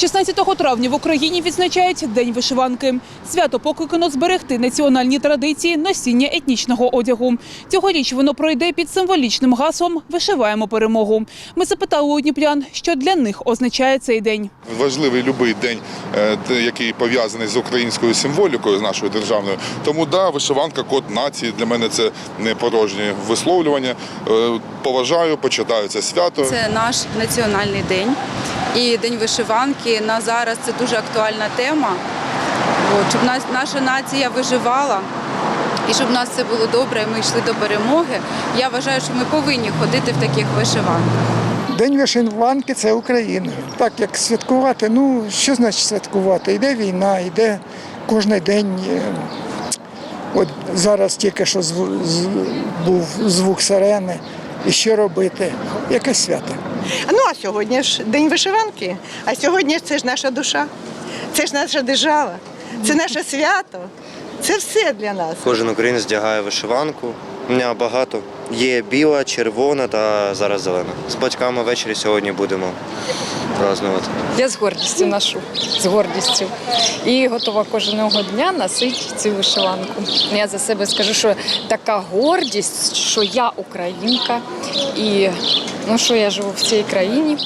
16 травня в Україні відзначають День вишиванки. Свято покликано зберегти національні традиції носіння етнічного одягу. Цьогоріч воно пройде під символічним гаслом «Вишиваємо перемогу». Ми запитали у дніпрян, що для них означає цей день. Важливий будь-який день, е, який пов'язаний з українською символікою, з нашою державною. Тому да, вишиванка, код нації для мене це не порожнє висловлювання. Е, Поважаю, почитаю це свято. Це наш національний день. І День вишиванки на зараз це дуже актуальна тема. От, щоб нас, наша нація виживала і щоб у нас все було добре, і ми йшли до перемоги. Я вважаю, що ми повинні ходити в таких вишиванках. День вишиванки це Україна. Так як святкувати, ну що значить святкувати? Йде війна, йде кожен день. е, От зараз тільки що був звук сирени. І що робити? Якесь свято. Ну а сьогодні ж день вишиванки. А сьогодні ж це ж наша душа, це ж наша держава, це наше свято. Це все для нас. Кожен українець вдягає вишиванку. У мене багато. Є біла, червона та зараз зелена. З батьками ввечері сьогодні будемо празднувати. Я з гордістю ношу, з гордістю. І готова кожного дня носити цю вишиванку. Я за себе скажу, що така гордість, що я українка і ну, що я живу в цій країні.